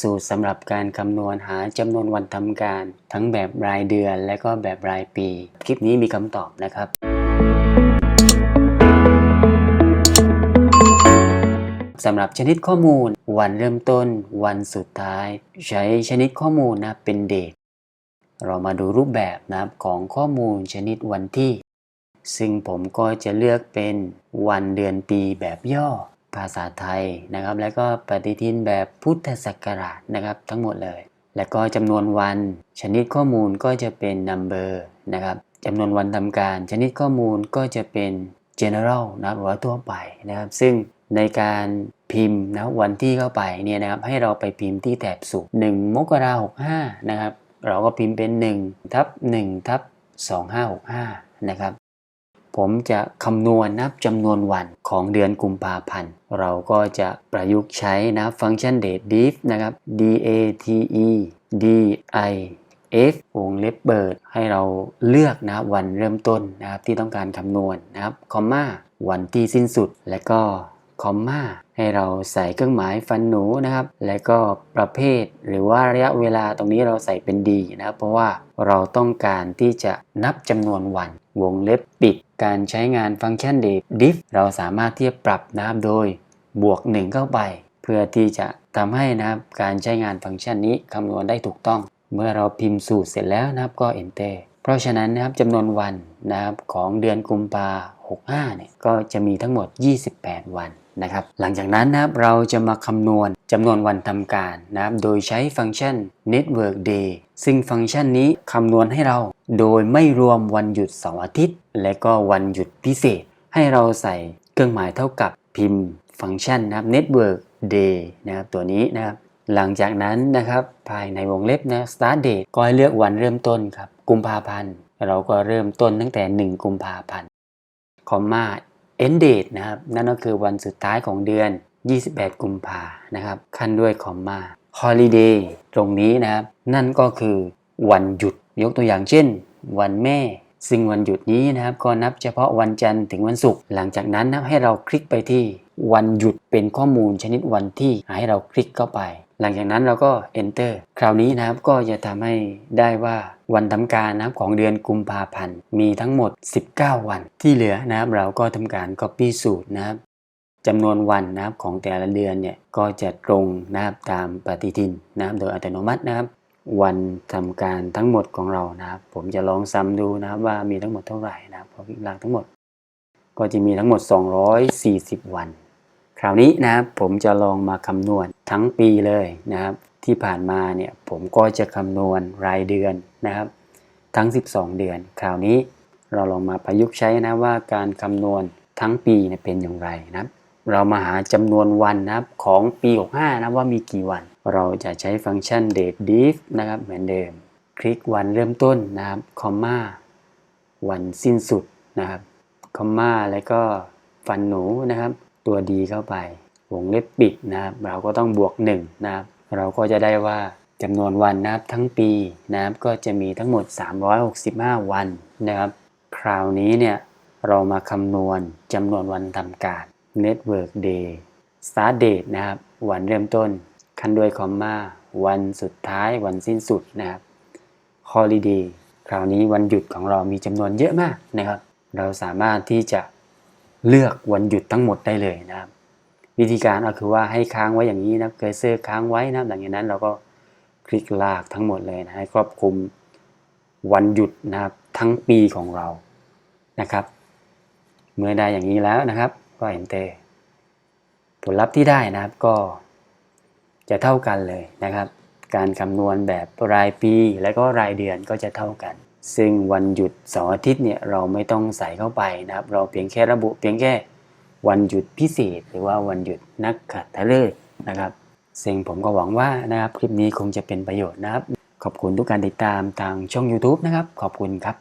สูตรสำหรับการคำนวณหาจำนวนวันทำการ ทั้งแบบรายเดือนและก็แบบรายปี คลิปนี้มีคำตอบนะครับ สำหรับชนิดข้อมูล วันเริ่มต้น วันสุดท้าย ใช้ชนิดข้อมูลนะเป็นเดทเรามาดูรูปแบบนะครับของข้อมูลชนิดวันที่ ซึ่งผมก็จะเลือกเป็นวันเดือนปีแบบย่อ ภาษาไทยนะครับ แล้วก็ปฏิทินแบบพุทธศักราชนะครับ ทั้งหมดเลย แล้วก็จำนวนวัน ชนิดข้อมูลก็จะเป็น number นะครับจำนวนวันทำการ ชนิดข้อมูลก็จะเป็น general นะหรือว่าทั่วไปนะครับ ซึ่งในการพิมพ์นะวันที่เข้าไปเนี่ยนะครับให้เราไปพิมพ์ที่แถบสูตร1มกราหกห้านะครับ เราก็พิมพ์เป็น1ทับ1ทับ2565นะครับ ผมจะคำนวณนับจำนวนวันของเดือนกุมภาพันธ์ เราก็จะประยุกต์ใช้นะฟังก์ชัน date diff นะครับ d a t e d i f วงเล็บเปิด ให้เราเลือกนะวันเริ่มต้นนะครับที่ต้องการคำนวณนะครับคอมมาวันที่สิ้นสุดและก็ คอมมาให้เราใส่เครื่องหมายฟันหนูนะครับ และก็ประเภทหรือว่าระยะเวลาตรงนี้เราใส่เป็นดีนะครับ เพราะว่าเราต้องการที่จะนับจำนวนวัน วงเล็บปิด การใช้งานฟังก์ชัน date diff เราสามารถที่จะปรับนะครับโดยบวก 1 เข้าไป เพื่อที่จะทำให้นะครับการใช้งานฟังก์ชันนี้คำนวณได้ถูกต้อง เมื่อเราพิมพ์สูตรเสร็จแล้วนะครับก็ enter เพราะฉะนั้นนะครับจำนวนวันนะครับของเดือนกุมภา 65เนี่ยก็จะมีทั้งหมด 28 วันนะครับ หลังจากนั้นนะครับเราจะมาคำนวณจำนวนวันทำการนะครับ โดยใช้ฟังก์ชัน network day ซึ่งฟังก์ชันนี้คำนวณให้เราโดยไม่รวมวันหยุดเสาร์อาทิตย์ และก็วันหยุดพิเศษ ให้เราใส่เครื่องหมายเท่ากับพิมพ์ฟังก์ชันนะครับ network day นะครับตัวนี้นะครับหลังจากนั้นนะครับภายในวงเล็บนะ start date ก็ให้เลือกวันเริ่มต้นครับ กุมภาพันธ์ เราก็เริ่มต้นตั้งแต่ 1 กุมภาพันธ์ คอมมา end date นะครับ นั่นก็คือวันสุดท้ายของเดือน 28 กุมภานะครับ ขั้นด้วยคอมมา holiday ตรงนี้นะครับ นั่นก็คือวันหยุด ยกตัวอย่างเช่น วันแม่ ซึ่งวันหยุดนี้นะครับ ก็นับเฉพาะวันจันทร์ถึงวันศุกร์ หลังจากนั้นนะให้เราคลิกไปที่วันหยุดเป็นข้อมูลชนิดวันที่ให้เราคลิกเข้าไป หลังจากนั้นเราก็ enter คราวนี้นะครับก็จะทำให้ได้ว่า วันทำการนะครับของเดือนกุมภาพันธ์ มีทั้งหมด 19 วัน ที่เหลือนะครับเราก็ทำการ copy สูตรนะครับจำนวนวันนะครับของแต่ละเดือนเนี่ยก็จะตรงนะครับตามปฏิทินนะครับโดยอัตโนมัตินะครับ วันทำการทั้งหมดของเรานะครับ ผมจะลองซ้ำดูนะครับว่ามีทั้งหมดเท่าไหร่นะครับพอวิกลากทั้งหมด ก็จะมีทั้งหมด 240 วัน คราวนี้นะครับผมจะลองมาคำนวณทั้งปีเลยนะครับ ที่ผ่านมาเนี่ยผมก็จะคำนวณรายเดือนนะครับ ทั้ง 12 เดือน คราวนี้เราลองมาประยุกต์ใช้นะว่าการคำนวณทั้งปีเนี่ยเป็นอย่างไรนะเรามาหาจำนวนวันนะครับของปี 65 นะว่ามีกี่วัน เราจะใช้ฟังก์ชัน date diff นะครับเหมือนเดิม คลิกวันเริ่มต้นนะครับคอมมาวันสิ้นสุดนะครับคอมมาแล้วก็ฟันหนูนะครับ ตัวดีเข้าไป วงเล็บปิดนะครับ เราก็ต้องบวก 1 นะครับ เราก็จะได้ว่าจำนวนวันนับทั้งปีนะครับก็จะมีทั้งหมด 365 วันนะครับ คราวนี้เนี่ยเรามาคำนวณจำนวนวันทำการ Network Day Start Date นะครับ วันเริ่มต้น คันด้วยคอมมาวันสุดท้ายวันสิ้นสุดนะครับ Holiday คราวนี้วันหยุดของเรามีจำนวนเยอะมากนะครับ เราสามารถที่จะเลือกวันหยุดทั้งหมดได้เลยนะครับ วิธีการก็คือว่าให้ค้างไว้อย่างนี้นะเคอร์เซอร์ค้างไว้นะหลังจากนั้นเราก็คลิกลากทั้งหมดเลยนะให้ครอบคลุมวันหยุดนะครับทั้งปีของเรานะครับ เมื่อได้อย่างนี้แล้วนะครับ ก็ enter ผลลัพธ์ที่ได้นะครับก็จะเท่ากันเลยนะครับ การคำนวณแบบรายปีและก็รายเดือนก็จะเท่ากัน ซึ่งวันหยุดเสาร์อาทิตย์เนี่ยเราไม่ต้องใส่เข้าไปนะครับ เราเพียงแค่ระบุเพียงแค่ วันหยุดพิเศษ หรือว่าวันหยุดนักขัตฤกษ์นะครับ ซึ่งผมก็หวังว่านะครับ คลิปนี้คงจะเป็นประโยชน์นะครับ ขอบคุณทุกการติดตามทางช่อง YouTube นะครับ ขอบคุณครับ